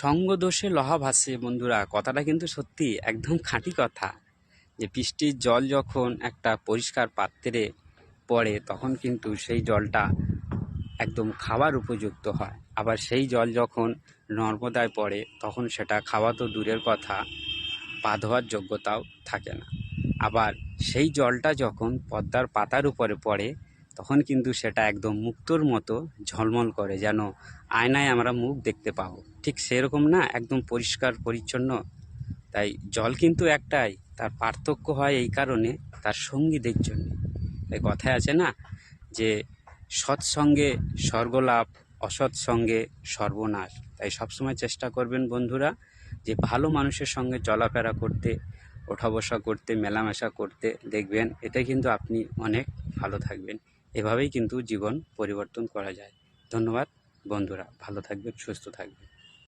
সঙ্গ দোষে লহা ভাসে, বন্ধুরা। কথাটা কিন্তু সত্যি, একদম খাঁটি কথা। যে বৃষ্টির জল যখন একটা পরিষ্কার পাত্রে পড়ে, তখন কিন্তু সেই জলটা একদম খাওয়ার উপযুক্ত হয়। আবার সেই জল যখন নর্মদায় পড়ে, তখন সেটা খাওয়া তো দূরের কথা পা ধোয়ার যোগ্যতাও থাকে না। আবার সেই জলটা যখন পদ্মার পাতার উপরে পড়ে তখন কিন্তু সেটা একদম মুক্তোর মতো ঝলমল করে, যেন আয়নায় আমরা মুখ দেখতে পাবো। ঠিক সেরকম না, একদম পরিষ্কার, পরিচ্ছন্ন। তাই জল কিন্তু একটাই, তার পার্থক্য হয় এই কারণে, তার সঙ্গীদের জন্য। তাই কথায় আছে না, যে সৎসঙ্গে স্বর্গলাভ অসৎ সঙ্গে সর্বনাশ। তাই সবসময় চেষ্টা করবেন বন্ধুরা, যে ভালো মানুষের সঙ্গে চলাফেরা করতে ওঠা বসা করতে, মেলামেশা করতে দেখবেন, এতে কিন্তু আপনি অনেক ভালো থাকবেন। এভাবেই কিন্তু জীবন পরিবর্তন করা যায়। ধন্যবাদ বন্ধুরা ভালো থাকবেন সুস্থ থাকবেন।